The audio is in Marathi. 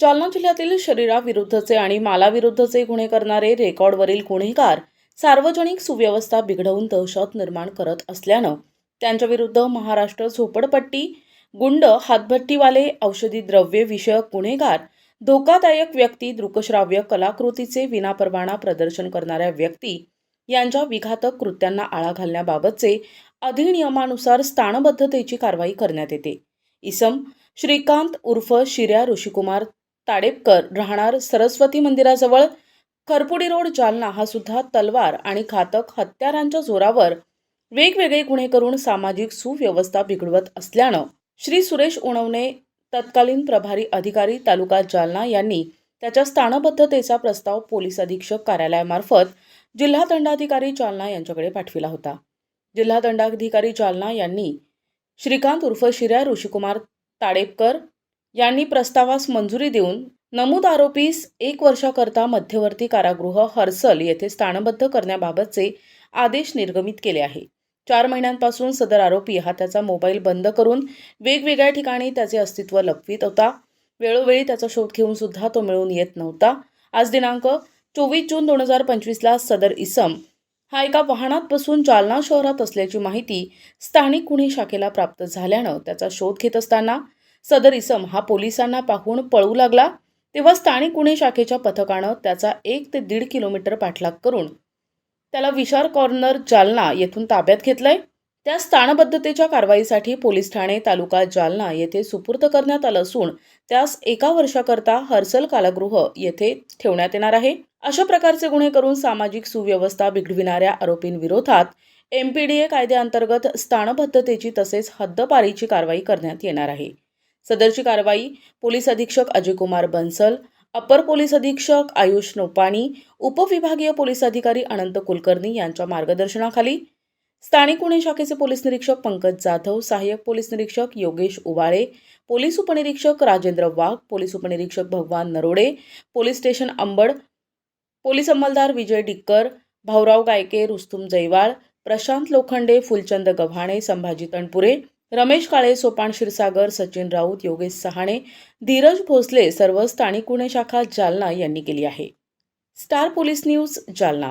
जालना जिल्ह्यातील शरीराविरुद्धचे आणि मालाविरुद्धचे गुन्हे करणारे रेकॉर्डवरील गुन्हेगार सार्वजनिक सुव्यवस्था बिघडवून दहशत निर्माण करत असल्यानं त्यांच्याविरुद्ध महाराष्ट्र झोपडपट्टी गुंड हातभट्टीवाले औषधी द्रव्ये विषयक गुन्हेगार धोकादायक व्यक्ती दृकश्राव्य कलाकृतीचे विनापरवाना प्रदर्शन करणाऱ्या व्यक्ती यांच्या विघातक कृत्यांना आळा घालण्याबाबतचे अधिनियमानुसार स्थानबद्धतेची कारवाई करण्यात येते. इसम श्रीकांत उर्फ शिर्या ऋषिकुमार ताडेपकर राहणार सरस्वती मंदिराजवळ. खरपुडी रोड जालना हा सुद्धा तलवार आणि घातक हत्यारांच्या जोरावर वेगवेगळे गुन्हे करून सामाजिक सुव्यवस्था बिघडवत असल्यानं श्री सुरेश उणवणे तत्कालीन प्रभारी अधिकारी तालुका जालना यांनी त्याच्या स्थानबद्धतेचा प्रस्ताव पोलीस अधीक्षक कार्यालयामार्फत जिल्हा दंडाधिकारी जालना यांच्याकडे पाठविला होता. जिल्हा दंडाधिकारी जालना यांनी श्रीकांत उर्फ शिर्या ऋषिकुमार ताडेपकर यांनी प्रस्तावास मंजुरी देऊन नमूद आरोपीस एक वर्षाकरता मध्यवर्ती कारागृह हर्सल येथे स्थानबद्ध करण्याबाबतचे आदेश निर्गमित केले आहे. चार महिन्यांपासून सदर आरोपी हा त्याचा मोबाईल बंद करून वेगवेगळ्या ठिकाणी त्याचे अस्तित्व लपवित होता. वेळोवेळी त्याचा शोध घेऊन सुद्धा तो मिळून येत नव्हता. आज दिनांक चोवीस जून दोन हजार पंचवीसला सदर इसम हा एका वाहनात बसून जालना शहरात असल्याची माहिती स्थानिक गुन्हे शाखेला प्राप्त झाल्यानं त्याचा शोध घेत असताना सदर इसम हा पोलिसांना पाहून पळू लागला. तेव्हा स्थानिक गुन्हे शाखेच्या पथकानं त्याचा एक ते दीड किलोमीटर पाठलाग करून त्याला विशार कॉर्नर जालना येथून ताब्यात घेतलंय. त्या स्थानबद्धतेच्या कारवाईसाठी पोलीस ठाणे तालुका जालना येथे सुपूर्द करण्यात आलं असून त्यास एका वर्षाकरता हर्सल कारागृह येथे ठेवण्यात येणार आहे. अशा प्रकारचे गुन्हे करून सामाजिक सुव्यवस्था बिघडविणाऱ्या आरोपींविरोधात एमपीडीए कायद्याअंतर्गत स्थानबद्धतेची तसेच हद्दपारीची कारवाई करण्यात येणार आहे. सदरची कारवाई पोलीस अधीक्षक अजयकुमार बन्सल अपर पोलीस अधीक्षक आयुष नोपाणी उपविभागीय पोलीस अधिकारी अनंत कुलकर्णी यांच्या मार्गदर्शनाखाली. स्थानिक गुन्हे शाखेचे पोलीस निरीक्षक पंकज जाधव सहाय्यक पोलीस निरीक्षक योगेश उवाळे पोलीस उपनिरीक्षक राजेंद्र वाघ पोलीस उपनिरीक्षक Bhagwan Narode police station Ambad police अंमलदार Vijay Dikkar Bhaurao Gayke Rustum जैवाळ Prashant Lokhande Phulchand Gavhane Sambhaji Tanpure Ramesh काळे सोपान क्षीरसागर सचिन राऊत योगेश सहाणे धीरज भोसले सर्व स्थानिक गुन्हे शाखा जालना यांनी केली आहे. Star police news Jalna.